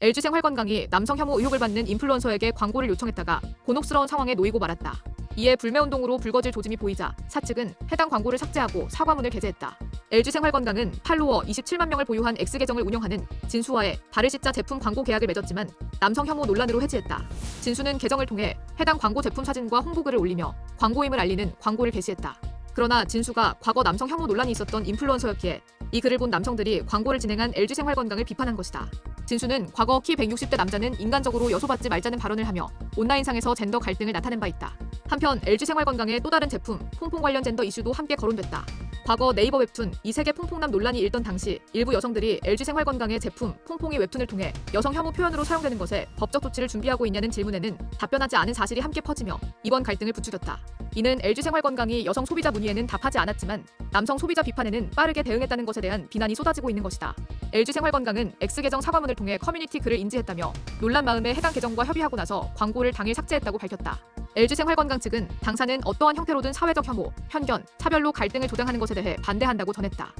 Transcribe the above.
LG생 활건강이 남성 혐오 의혹을 받는 인플루언서에게 광고를 요청했다가 곤혹스러운 상황에 놓이고 말았다. 이에 불매운동으로 불거질 조짐이 보이자 사측은 해당 광고를 삭제하고 사과문을 게재했다. LG생활건강은 팔로워 27만 명을 보유한 X계정을 운영하는 진수와의 바르시자 제품 광고 계약을 맺었지만 남성 혐오 논란으로 해지했다. 진수는 계정을 통해 해당 광고 제품 사진과 홍보글을 올리며 광고임을 알리는 광고를 게시했다. 그러나 진수가 과거 남성 혐오 논란이 있었던 인플루언서였기에 이 글을 본 남성들이 광고를 진행한 LG생활건강을 비판한 것이다. 진수는 과거 키 160대 남자는 인간적으로 여소받지 말자는 발언을 하며 온라인상에서 젠더 갈등을 나타낸 바 있다. 한편 LG생활건강의 또 다른 제품 퐁퐁 관련 젠더 이슈도 함께 거론됐다. 과거 네이버 웹툰 이 세계 퐁퐁남 논란이 일던 당시 일부 여성들이 LG생활건강의 제품 퐁퐁이 웹툰을 통해 여성 혐오 표현으로 사용되는 것에 법적 조치를 준비하고 있냐는 질문에는 답변하지 않은 사실이 함께 퍼지며 이번 갈등을 부추겼다. 이는 LG생활건강이 여성 소비자 문의에는 답하지 않았지만 남성 소비자 비판에는 빠르게 대응했다는 것에 대한 비난이 쏟아지고 있는 것이다. LG생활건강은 X계정 사과문을 통해 커뮤니티 글을 인지했다며 논란 마음에 해당 계정과 협의하고 나서 광고를 당일 삭제했다고 밝혔다. LG생활건강 측은 당사는 어떠한 형태로든 사회적 혐오, 편견, 차별로 갈등을 조장하는 것에 대해 반대한다고 전했다.